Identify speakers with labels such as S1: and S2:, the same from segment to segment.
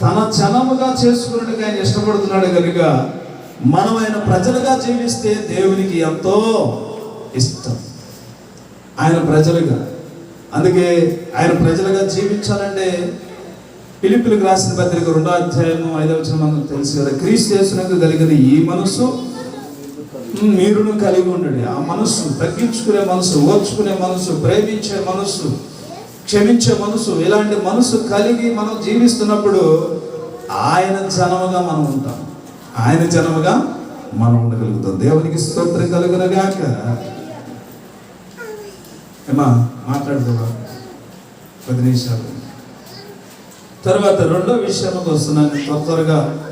S1: తన చలముగా చేసుకున్నట్టుగా ఆయన ఇష్టపడుతున్నాడు కనుక మనం ఆయన ప్రజలుగా జీవిస్తే దేవునికి ఎంతో ఇష్టం. ఆయన ప్రజలుగా. అందుకే ఆయన ప్రజలుగా జీవించాలంటే పిలిపిలకు రాసిన పత్రిక రెండో అధ్యాయము ఐదవ వచనం మనకు తెలుసు కదా క్రీస్తు చేసినకు కలిగిన ఈ మనసు మీరును కలిగి ఉండండి. ఆ మనస్సు తగ్గించుకునే మనసు ఓర్చుకునే మనసు ప్రేమించే మనస్సు క్షమించే మనసు ఇలాంటి మనసు కలిగి మనం జీవిస్తున్నప్పుడు ఆయన జనముగా మనం ఉంటాం. ఆయన జనముగా మనం ఉండగలుగుతాం. దేవునికి స్తోత్రం కలుగునగాక. ఏమా మాట్లాడుతున్నా పది నిమిషాలు. తర్వాత రెండో విషయానికి వస్తున్నాను. త్వర త్వరగా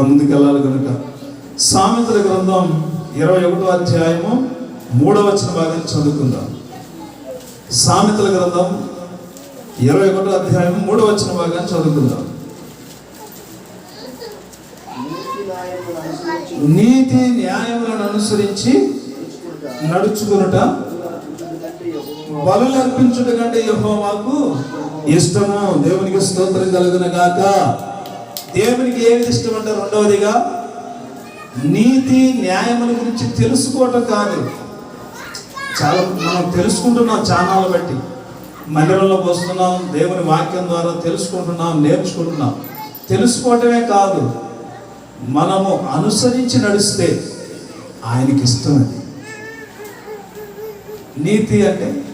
S1: ముందుకెళ్ళాలి కనుక. సామెతల గ్రంథం ఇరవై ఒకటో అధ్యాయము మూడవ వచ్చిన భాగాన్ని చదువుకుందాం. సామెతల గ్రంథం ఇరవై ఒకటో అధ్యాయం మూడవ వచ్చిన భాగాన్ని చదువుకుందాం.
S2: నీతి న్యాయములను అనుసరించి
S1: నడుచుకునుట
S2: కంటే
S1: అర్పించుట కంటే యెహోవాకు ఇష్టము. దేవునికి స్తోత్రం కలుగున గాక. దేవునికి ఏమి ఇష్టం అంటే రెండవదిగా నీతి న్యాయముల గురించి తెలుసుకోవటం కాదు. చాలా మనం తెలుసుకుంటున్నాం ఛానల్ బట్టి. మందిరంలోకి వస్తున్నాం దేవుని వాక్యం ద్వారా తెలుసుకుంటున్నాం నేర్చుకుంటున్నాం. తెలుసుకోవటమే కాదు మనము అనుసరించి నడిస్తే ఆయనకి ఇష్టం అది. నీతి అంటే?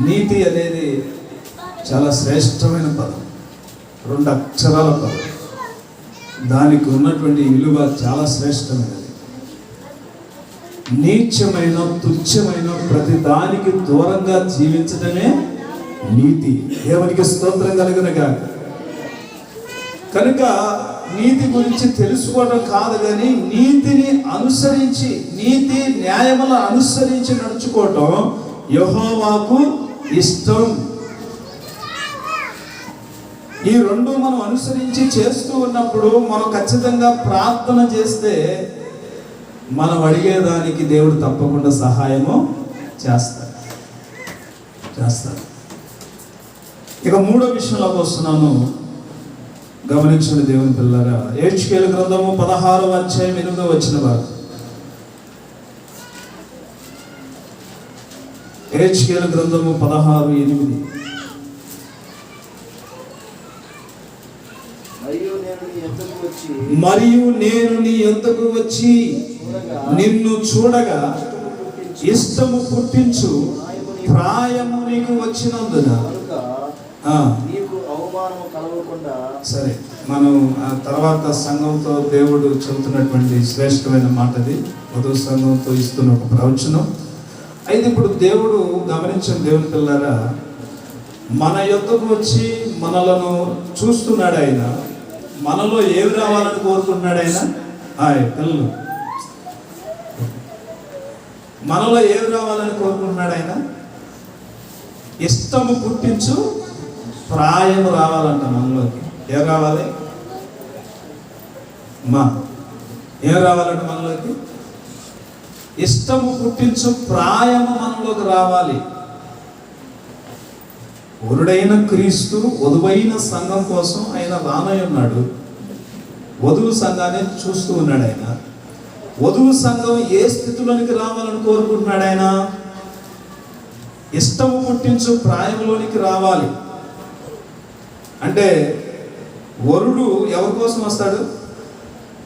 S1: నీతి అనేది చాలా శ్రేష్టమైన పదం. రెండు అక్షరాల పదం. దానికి ఉన్నటువంటి విలువ చాలా శ్రేష్టమైనది. నీచమైన తుచ్చమైన ప్రతి దానికి దూరంగా జీవించడమే నీతి. దేవునికి స్తోత్రం కలిగినగా. కనుక నీతి గురించి తెలుసుకోవడం కాదు కానీ నీతిని అనుసరించి నీతి న్యాయముల అనుసరించి నడుచుకోవటం యహోవాకు ఇష్టం. ఈ రెండు మనం అనుసరించి చేస్తూ ఉన్నప్పుడు మనం ఖచ్చితంగా ప్రార్థన చేస్తే మనం అడిగేదానికి దేవుడు తప్పకుండా సహాయము చేస్తాడు. చేస్తాడు. ఇక మూడో విషయంలోకి వస్తున్నాను. గమనించండి దేవుని పిల్లగా ఏడ్చుకేల గ్రంథము పదహారు అధ్యాయం ఎనిమిదో వచ్చిన వారు. ఏడ్చుకేల గ్రంథము పదహారు ఎనిమిది
S2: మరియు నేను నీ ఎద్దకు వచ్చి
S1: మరియు నేను నీ యొద్దకు వచ్చి నిన్ను చూడగా
S2: ఇష్టము పుట్టించి
S1: ప్రాయము నీకు వచ్చినందున.
S2: కనుక
S1: ఆ,
S2: నీకు అవమానము కలగకుండా
S1: సరే మనం ఆ తర్వాత సంఘంతో దేవుడు చెబుతున్నటువంటి శ్రేష్టమైన మాటది. వధువు సంఘంతో ఇస్తున్న ఒక ప్రవచనం. అయితే ఇప్పుడు దేవుడు గమనించిన దేవుని పిల్లరా మన యొద్దకు వచ్చి మనలను చూస్తున్నాడు ఆయన. మనలో ఏవి రావాలని కోరుకుంటున్నాడు ఆయన? ఆయ్ పిల్లలు. మనలో ఏవి రావాలని కోరుకుంటున్నాడు ఆయన? ఇష్టము పుట్టించు ప్రాయం రావాలంట మనలోకి. ఏం రావాలి? మా. ఏం రావాలంట మనలోకి? ఇష్టము పుట్టించు ప్రాయము మనలోకి రావాలి. వరుడైన క్రీస్తు వధువైన సంఘం కోసం ఆయన రానై ఉన్నాడు. వధువు సంఘాన్ని చూస్తూ ఉన్నాడు ఆయన. వధువు సంఘం ఏ స్థితిలోనికి రావాలని కోరుకుంటున్నాడు ఆయన? ఇష్టము పుట్టించు ప్రాయంలోనికి రావాలి. అంటే వరుడు ఎవరి కోసం వస్తాడు?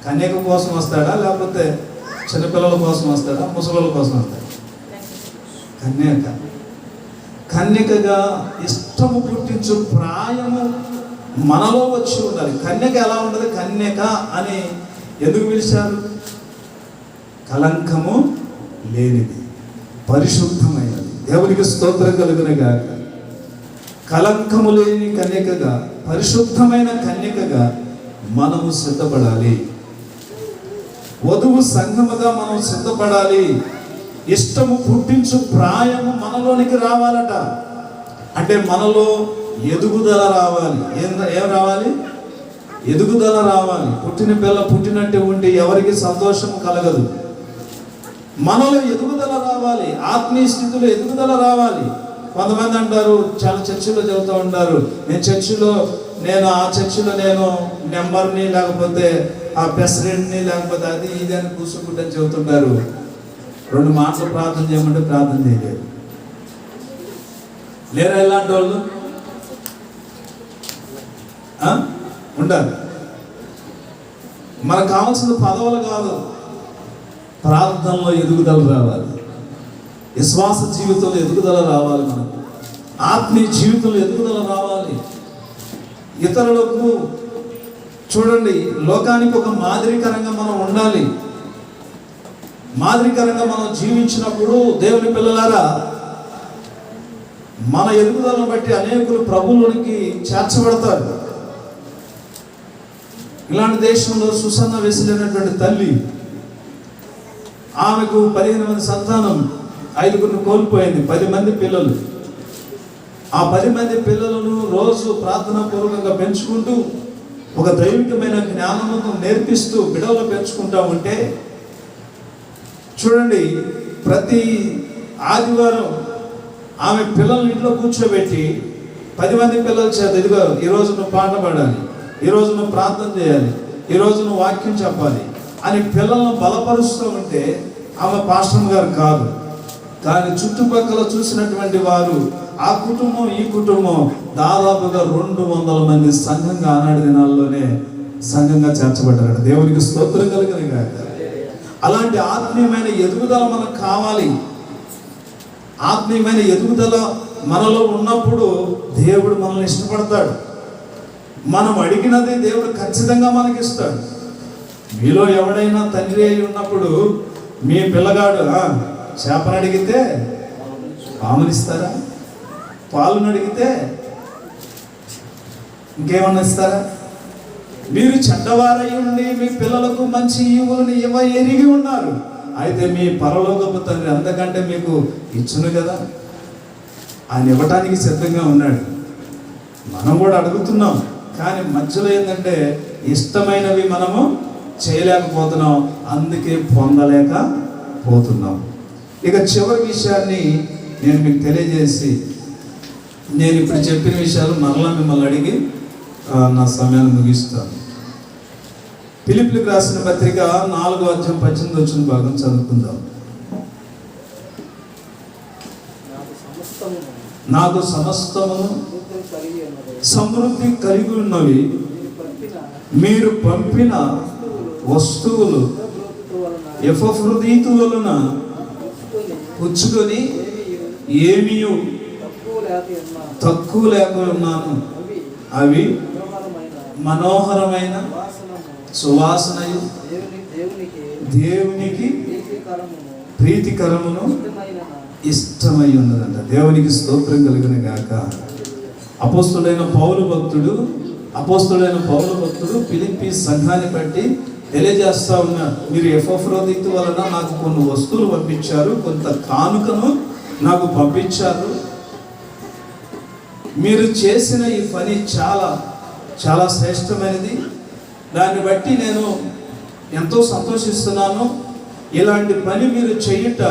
S1: కన్యక కోసం వస్తాడా? లేకపోతే చిన్నపిల్లల కోసం వస్తాడా? ముసలిల కోసం వస్తాడా? కన్యక. కన్యకగా ఇష్టము పుట్టించు ప్రాయము మనలో వచ్చి ఉండాలి. కన్యక ఎలా ఉండదు? కన్యక అని ఎందుకు పిలిచారు? కలంకము లేనిది పరిశుద్ధమైనది. దేవునికి స్తోత్రం కలుగున కలంకము లేని కన్యకగా పరిశుద్ధమైన కన్యకగా మనము సిద్ధపడాలి. వధువు సంఘముగా మనం సిద్ధపడాలి. ఇష్టము పుట్టించు ప్రాయము మనలోనికి రావాలట. అంటే మనలో ఎదుగుదల రావాలి. ఏం ఏం రావాలి? ఎదుగుదల రావాలి. పుట్టిన పిల్ల పుట్టినట్టే ఉంటే ఎవరికి సంతోషం కలగదు. మనలో ఎదుగుదల రావాలి. ఆత్మీయ స్థితిలో ఎదుగుదల రావాలి. కొంతమంది అంటారు చాలా చర్చిలో చదువుతూ ఉంటారు. నేను చర్చిలో నేను ఆ చర్చిలో నేను నెంబర్ని లేకపోతే ఆ ప్రెసిడెంట్ని లేకపోతే అది ఇది అని కూర్చుంటే చెబుతుంటారు. రెండు మాటలు ప్రార్థన చేయమంటే ప్రార్థన చేయలేదు. లేరా ఇలాంటి వాళ్ళు? ఉండాలి. మనకు కావాల్సిన పదవులు కాదు. ప్రార్థనలో ఎదుగుదల రావాలి. విశ్వాస జీవితంలో ఎదుగుదల రావాలి మనకు. ఆత్మీయ జీవితంలో ఎదుగుదల రావాలి. ఇతరులకు చూడండి లోకానికి ఒక మాదిరికరంగా మనం ఉండాలి. మాదిరికరంగా మనం జీవించినప్పుడు దేవుని పిల్లలారా మన ఎదుగుదలను బట్టి అనేకులు ప్రభువులకి చేర్చబడతారు. ఇలాంటి దేశంలో సుసన్న వెసిలినటువంటి తల్లి ఆమెకు పదిహేను మంది సంతానం ఐదుగురిని కోల్పోయింది పది మంది పిల్లలు. ఆ పది మంది పిల్లలను రోజు ప్రార్థనా పూర్వకంగా పెంచుకుంటూ ఒక దైవికమైన జ్ఞానమును నేర్పిస్తూ బిడవలు పెంచుకుంటా ఉంటే చూడండి ప్రతి ఆదివారం ఆమె పిల్లల్ని ఇంట్లో కూర్చోబెట్టి పది మంది పిల్లల చేత ఇదిగో ఈరోజు నువ్వు పాట పాడాలి ఈరోజు నువ్వు ప్రార్థన చేయాలి ఈరోజు నువ్వు వాక్యం చెప్పాలి అని పిల్లలను బలపరుస్తూ ఉంటే ఆమె పాస్టర్ గారు కాదు. కానీ చుట్టుపక్కల చూసినటువంటి వారు ఆ కుటుంబం ఈ కుటుంబం దాదాపుగా రెండు వందల మంది సంఘంగా ఆనాడు దినాల్లోనే సంఘంగా చేర్చబడ్డారు దేవునికి స్తోత్రం కలిగిన అలాంటి ఆత్మీయమైన ఎదుగుదల మనకు కావాలి. ఆత్మీయమైన ఎదుగుదల మనలో ఉన్నప్పుడు దేవుడు మనల్ని ఇష్టపడతాడు. మనం అడిగినది దేవుడు ఖచ్చితంగా మనకి ఇస్తాడు మీలో ఎవడైనా తండ్రి అయి ఉన్నప్పుడు మీ పిల్లగాడు చేపను అడిగితే పామునిస్తారా పాలను అడిగితే ఇంకేమన్నా ఇస్తారా? మీరు చెడ్డవారై ఉండి మీ పిల్లలకు మంచి ఈవులను ఇవ్వ ఎరిగి ఉన్నారు. అయితే మీ పరలోకపు తండ్రి అంతకంటే మీకు ఇచ్చును కదా? ఆయన ఇవ్వటానికి సిద్ధంగా ఉన్నాడు. మనం కూడా అడుగుతున్నాం. కానీ మధ్యలో ఏంటంటే ఇష్టమైనవి మనము చేయలేకపోతున్నాం. అందుకే పొందలేక పోతున్నాం. ఇక చివరి విషయాన్ని నేను మీకు తెలియజేసి నేను ఇప్పుడు చెప్పిన విషయాలు మరలా మిమ్మల్ని అడిగి నా సమయాన్ని ముగిస్తాను. పిలుపులకు రాసిన పత్రిక నాలుగో అధ్యాయం పద్దెనిమిది వచ్చిన భాగం చదువుకుందాం.
S2: నాకు సమస్తము
S1: సమస్తమును
S2: సమృద్ధి కలిగి
S1: ఉన్నవి.
S2: మీరు పంపిన
S1: వస్తువులు
S2: బ్రోతుతో వలన పుచ్చుకొని ఏమీ తక్కువ లేక ఉన్నాను. అవి మనోహరమైన
S1: సువాసనయు
S2: దేవునికి ప్రీతికరమును
S1: ఇష్టమై ఉన్నదంట దేవునికి స్తోత్రం కలిగిన గాక. అపోస్తుడైన పౌలు భక్తుడు అపోస్తుడైన పౌరు భక్తుడు పిలిపి సంఘాన్ని బట్టి తెలియజేస్తా ఉన్నాడు మీరు ఎఫ్రోదిత్ వలన నాకు కొన్ని వస్తువులు పంపించారు కొంత కానుకను నాకు పంపించారు. మీరు చేసిన ఈ పని చాలా చాలా శ్రేష్టమైనది. దాన్ని బట్టి నేను ఎంతో సంతోషిస్తున్నాను. ఇలాంటి పని మీరు చేయుట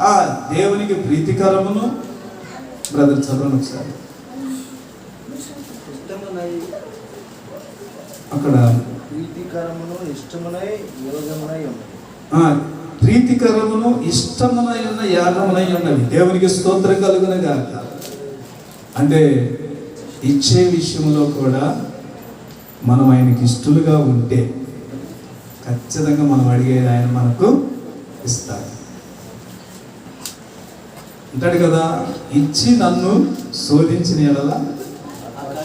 S1: ఆ దేవునికి ప్రీతికరమును. బ్రదర్ చదవండి ఒకసారి. అక్కడ
S2: ప్రీతికరమును ఇష్టమునై యోగమునై ఉన్నది.
S1: ప్రీతికరమును ఇష్టమునై ఉన్న యాగమునై ఉన్నవి దేవునికి స్తోత్రం కలుగున గాక అంటే ఇచ్చే విషయంలో కూడా మనం ఆయనకి ఇష్టలుగా ఉంటే ఖచ్చితంగా మనం అడిగేది ఆయన మనకు ఇస్తాడు అంటాడు కదా ఇచ్చి నన్ను శోధించిన ఎడలా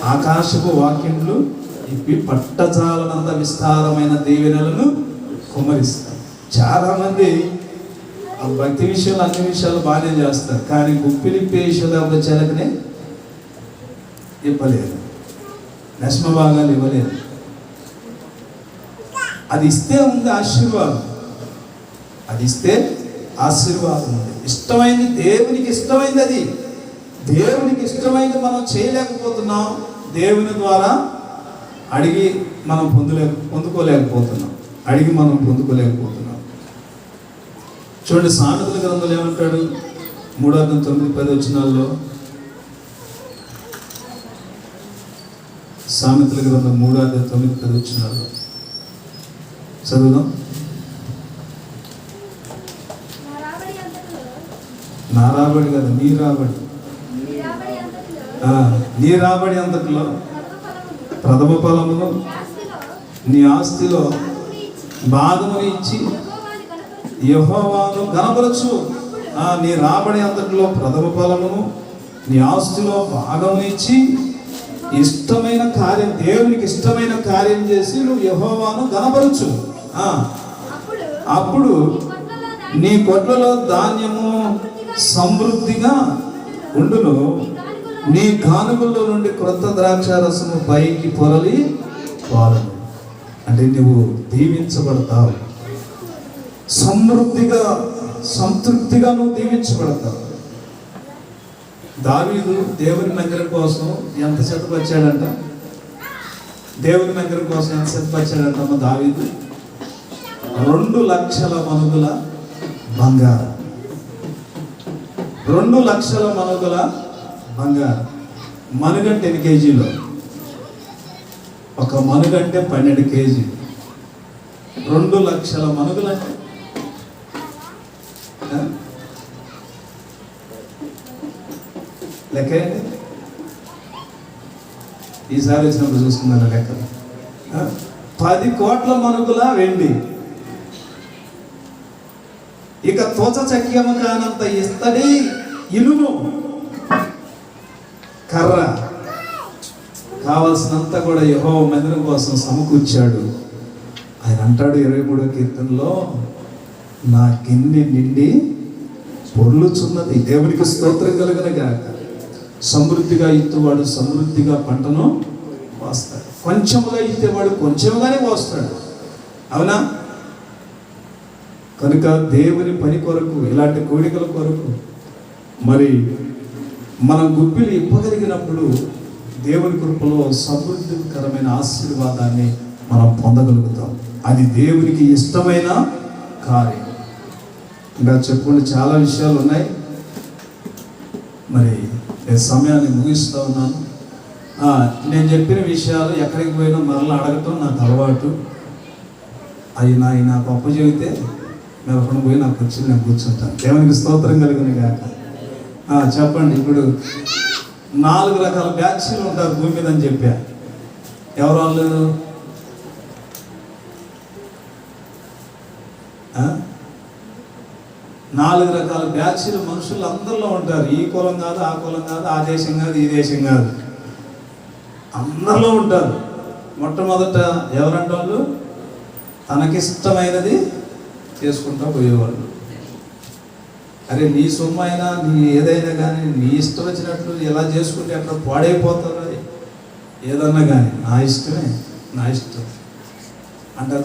S1: ఆకాశపు వాక్యములు ఇప్పి పట్టజాలనంత విస్తారమైన దీవెనలను కుమరిస్తారు. చాలామంది ఆ భక్తి విషయాలు అన్ని విషయాలు బాగానే చేస్తారు కానీ గుప్పిలిప్పే విషయాలు చెలకనే ఇవ్వలేదు. దశమ భాగాలు ఇవ్వలేదు. అది ఇస్తే ఉంది ఆశీర్వాదం. అది ఇస్తే ఆశీర్వాదం ఉంది. ఇష్టమైంది దేవునికి ఇష్టమైంది అది. దేవునికి ఇష్టమైంది మనం చేయలేకపోతున్నాం. దేవుని ద్వారా అడిగి మనం పొందలే పొందుకోలేకపోతున్నాం. అడిగి మనం పొందుకోలేకపోతున్నాం. చూడండి సామెతల గ్రంథంలో ఏమంటాడు? మూడో తొమ్మిది పది వచ్చినాల్లో సామెతల గ్రంథం మూడో అర్థం తొమ్మిది పది వచ్చినాల్లో చదువుదాం
S3: నా రాబడి
S1: కదా నీ రాబడి
S3: నీ రాబడి అంతటిలో ప్రథమ ఫలమును
S1: ఫలమును
S3: నీ ఆస్తిలో భాగమును ఇచ్చి యెహోవాని కనపరచు.
S1: నీ రాబడి అంతటిలో ప్రథమ ఫలమును నీ ఆస్తిలో భాగముని ఇచ్చి ఇష్టమైన కార్యం దేవునికి ఇష్టమైన కార్యం చేసి నువ్వు యహోవాను కనపరచు ఆ,
S3: అప్పుడు నీ కొట్లలో ధాన్యము
S1: సమృద్ధిగా ఉండును. నీ కానుకల్లో నుండి క్రొత్త ద్రాక్ష రసము పైకి పొరలి పాలను అంటే నువ్వు దీవించబడతావు. సమృద్ధిగా సంతృప్తిగా నువ్వు దీవించబడతావు. దావీదు దేవుని మందిరం కోసం ఎంత సిద్ధపరిచాడంట? దేవుని మందిరం కోసం ఎంత చెత్తపరిచాడంటమ్మ దావీదు? రెండు లక్షల మనుగుల బంగారం. రెండు లక్షల మనుగుల బంగారం. మనుగంటే ఎన్ని కేజీలో? ఒక మనుగంటే పన్నెండు కేజీ రెండు లక్షల మనుగులంటే? ఆ? లెక్క ఏంటి? ఈసారి వచ్చినప్పుడు చూసుకున్నాను లెక్క. పది కోట్ల మనుగుల వెండి. ఇక తోచ చక్యము కానంత ఇస్తడి ఇనుము. కర్ర. కావలసినంత కూడా యహో మందిరం కోసం సమకూర్చాడు. ఆయన అంటాడు ఇరవై మూడో కీర్తనలో నా గిన్నె నిండి పొర్లుచున్నది దేవునికి స్తోత్రం కలుగున గాక. సమృద్ధిగా ఇచ్చేవాడు సమృద్ధిగా పంటను కోస్తాడు కొంచెముగా ఇచ్చేవాడు కొంచెముగానే కోస్తాడు అవునా? కనుక దేవుని పని కొరకు ఇలాంటి కోరికల కొరకు మరి మనం గుప్పిలు ఇవ్వగలిగినప్పుడు దేవుని కృపలో సమృద్ధికరమైన ఆశీర్వాదాన్ని మనం పొందగలుగుతాం. అది దేవునికి ఇష్టమైన కార్యం. ఇంకా చెప్పుకుంటే చాలా విషయాలు ఉన్నాయి. మరి నేను సమయాన్ని ముగిస్తూ ఉన్నాను. నేను చెప్పిన విషయాలు ఎక్కడికి పోయినా మరలా అడగటం నాకు అలవాటు. అవి నా నా గొప్ప చెబితే నేను అక్కడ పోయి నాకు వచ్చి నేను కూర్చుంటాను. దేవునికి స్తోత్రం కలిగిన కాక చెప్పండి ఇప్పుడు నాలుగు రకాల బ్యాచ్లు ఉంటారు భూమి మీద అని చెప్పా. ఎవరు వాళ్ళు నాలుగు రకాల బ్యాచ్లు మనుషులు అందరిలో ఉంటారు. ఈ కులం కాదు ఆ కులం కాదు ఆ దేశం కాదు ఈ దేశం కాదు. అందరిలో ఉంటారు. మొట్టమొదట ఎవరంటే వాళ్ళు? తనకిష్టమైనది చేసుకుంటా పోయేవాళ్ళు. అరే నీ సొమ్ము అయినా నీ ఏదైనా కానీ నీ ఇష్టం వచ్చినట్లు ఎలా చేసుకుంటే అట్లా పాడైపోతారు ఏదన్నా కానీ నా ఇష్టమే నా ఇష్టం. అంటారు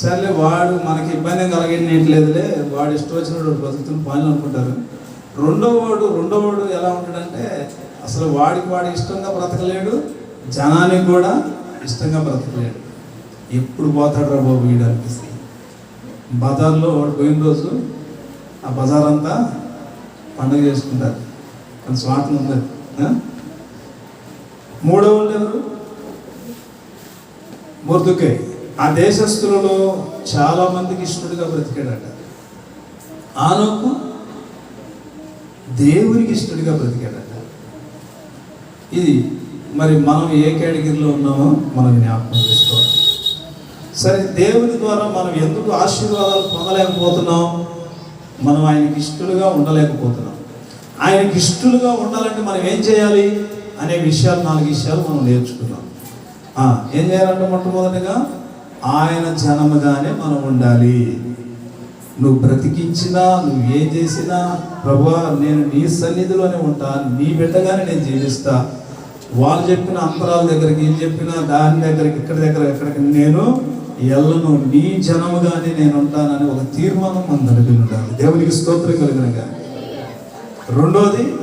S1: సర్లే వాడు మనకి ఇబ్బంది కలిగినట్లేదులే వాడు ఇష్టం వచ్చినప్పుడు వాడు బతుకుతున్న పనులు అనుకుంటారు. రెండో వాడు రెండో వాడు ఎలా ఉంటాడంటే అసలు వాడికి వాడు ఇష్టంగా బ్రతకలేడు జనానికి కూడా ఇష్టంగా బ్రతకలేడు. ఎప్పుడు పోతాడు రా బాబు వీడు అనిపిస్తుంది. బజార్లో వాడు పోయిన రోజు ఆ బజార్ అంతా పండుగ చేసుకుంటారు. కొంచెం స్వార్థం ఉంది. మూడో వాళ్ళు ఎవరు? మొర్దుకై. ఆ దేశస్తులలో చాలా మందికి ఇష్టడుగా బ్రతికాడట. ఆలోపు దేవునికి ఇష్టడుగా బ్రతికాడట. ఇది మరి మనం ఏ కేటగిరీలో ఉన్నామో మనం జ్ఞాపకం చేసుకోవాలి. సరే దేవుని ద్వారా మనం ఎందుకు ఆశీర్వాదాలు పొందలేకపోతున్నాం? మనం ఆయనకి ఇష్టలుగా ఉండలేకపోతున్నాం. ఆయనకి ఇష్టలుగా ఉండాలంటే మనం ఏం చేయాలి? అనే విషయాలు నాలుగు విషయాలు మనం నేర్చుకున్నాం. ఏం చేయాలంటే మొట్టమొదటిగా ఆయన జనముగానే మనం ఉండాలి. నువ్వు బ్రతికించినా నువ్వు ఏం చేసినా ప్రభువా నేను నీ సన్నిధిలోనే ఉంటా నీ బిడ్డగానే నేను జీవిస్తా. వాళ్ళు చెప్పిన అంతరాల దగ్గరికి ఏం చెప్పినా దాని దగ్గరికి ఇక్కడ దగ్గర ఎక్కడికి నేను ఎల్లను నీ జనముగానే నేను ఉంటానని ఒక తీర్మానం మన కలిగి ఉండాలి. దేవునికి స్తోత్రం కలిగిన కానీ రెండోది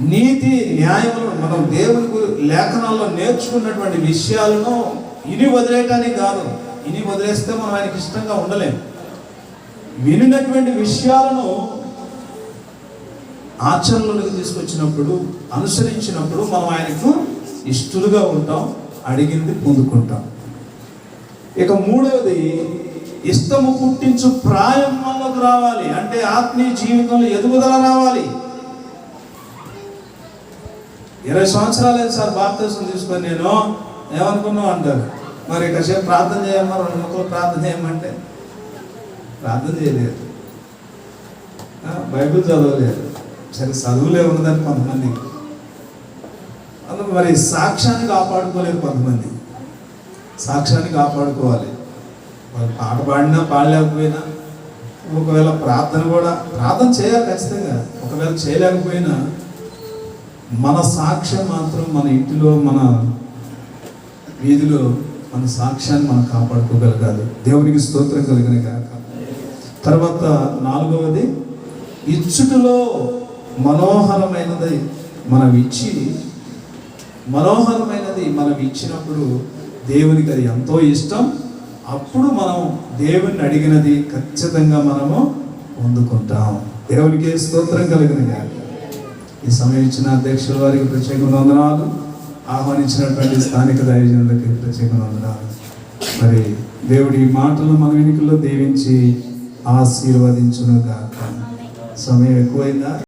S1: నీతి న్యాయములు మనం దేవుని లేఖనాల్లో నేర్చుకున్నటువంటి విషయాలను ఇని వదిలేయటానికి కాదు. ఇని వదిలేస్తే మనం ఆయనకి ఇష్టంగా ఉండలేము. వినినటువంటి విషయాలను ఆచరణలోకి తీసుకొచ్చినప్పుడు అనుసరించినప్పుడు మనం ఆయనకు ఇష్టలుగా ఉంటాం అడిగింది పొందుకుంటాం. ఇక మూడవది ఇష్టము పుట్టించు ప్రాయం మనలోకి రావాలి. అంటే ఆత్మీయ జీవితంలో ఎదుగుదల రావాలి. ఇరవై సంవత్సరాలు సార్ బాప్తీసం తీసుకొని నేను. ఏమనుకున్నావు అంటారు? మరి కాసేపు ప్రార్థన చేయమ్మా రెండు ముక్కలు ప్రార్థన చేయమంటే? ప్రార్థన చేయలేదు. బైబిల్ చదవలేదు. సరే చదువులే ఉన్నదని కొంతమంది. అందులో మరి సాక్ష్యాన్ని కాపాడుకోలేదు కొంతమంది. సాక్ష్యాన్ని కాపాడుకోవాలి. వాళ్ళు పాట పాడినా పాడలేకపోయినా ఒకవేళ ప్రార్థన కూడా ప్రార్థన చేయాలి ఖచ్చితంగా. ఒకవేళ చేయలేకపోయినా మన సాక్ష్యం మాత్రం మన ఇంటిలో మన వీధిలో మన సాక్ష్యాన్ని మనం కాపాడుకోగలగాలి. దేవునికి స్తోత్రం కలిగిన కాక తర్వాత నాలుగవది ఇచ్చుటలో మనోహరమైనది మనం ఇచ్చి మనోహరమైనది మనం ఇచ్చినప్పుడు దేవునికి అది ఎంతో ఇష్టం. అప్పుడు మనం దేవుని అడిగినది ఖచ్చితంగా మనము పొందుకుంటాం. దేవునికి స్తోత్రం కలిగిన కాక ఈ సమయం ఇచ్చిన అధ్యక్షుల వారికి ప్రత్యేక వందనాలు. ఆహ్వానించినటువంటి స్థానిక దైవజనులకి ప్రత్యేక వందనాలు మరి దేవుడి మాటలు మన వెనుకల్లో దీవించి ఆశీర్వదించును గాక సమయం ఎక్కువైందా?